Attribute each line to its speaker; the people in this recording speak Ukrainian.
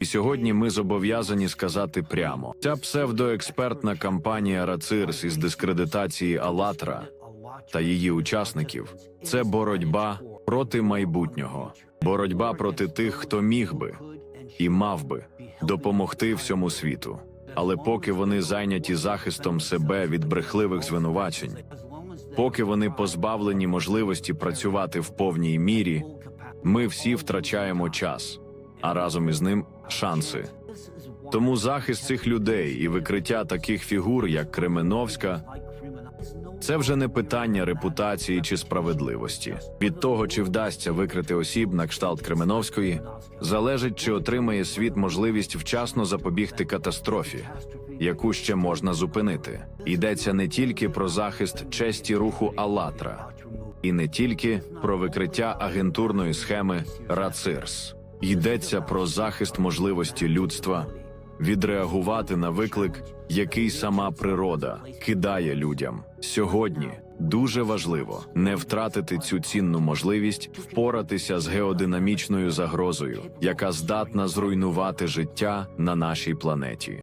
Speaker 1: І сьогодні ми зобов'язані сказати прямо: ця псевдоекспертна кампанія Рацирс із дискредитації Алатра та її учасників це боротьба проти майбутнього, боротьба проти тих, хто міг би і мав би допомогти всьому світу. Але поки вони зайняті захистом себе від брехливих звинувачень, поки вони позбавлені можливості працювати в повній мірі, ми всі втрачаємо час, а разом із ним шанси. Тому захист цих людей і викриття таких фігур, як Кременовська, це вже не питання репутації чи справедливості. Від того, чи вдасться викрити осіб на кшталт Кременовської, залежить, чи отримає світ можливість вчасно запобігти катастрофі, яку ще можна зупинити. Йдеться не тільки про захист честі руху Алатра, і не тільки про викриття агентурної схеми Рацирс. Йдеться про захист можливості людства відреагувати на виклик, який сама природа кидає людям. Сьогодні дуже важливо не втратити цю цінну можливість впоратися з геодинамічною загрозою, яка здатна зруйнувати життя на нашій планеті.